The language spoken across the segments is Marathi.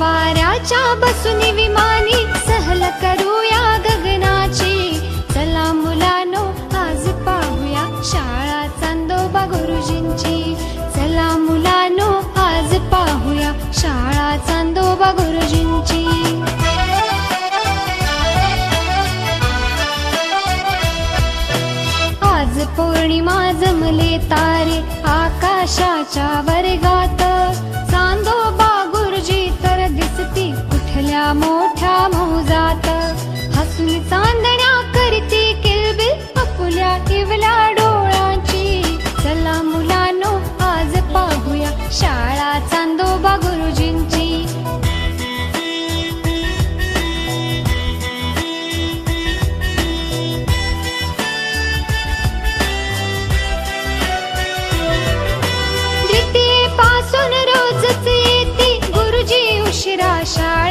वाऱ्याच्या बसुनी विमानी सहल करूया गगनाची. चला मुलानो आज पाहूया शाळा चांदोबा गुरुजींची. चला मुलानो आज पाहूया शाळा चांदोबा गुरुजींची. आज पौर्णिमा जमले तारे आकाशाच्या वर्गात. मोठ्या मोठ्या मौजात हसून चांदण्या करते किलबिल अपुल्या किवल्या डोळ्यांची चला मुलानो आज पाहूया शाळा चांदोबा गुरुजींची. पासून रोजच येते गुरुजी उशिरा शाळा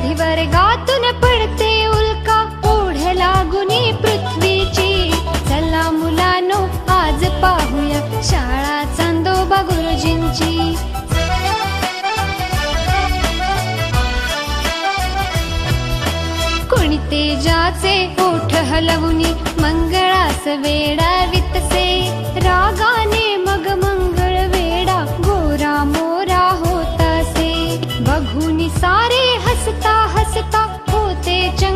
कधी वर्गातून पडते उल्का. ओढ लागुनी पृथ्वीची. चला मुलानो आज पाहूया शाळा चांदोबा गुरुजींची. कोणी तेजाचे ओठ हलवुनी मंगळास वेडावित सारे हसता हसता होते चंग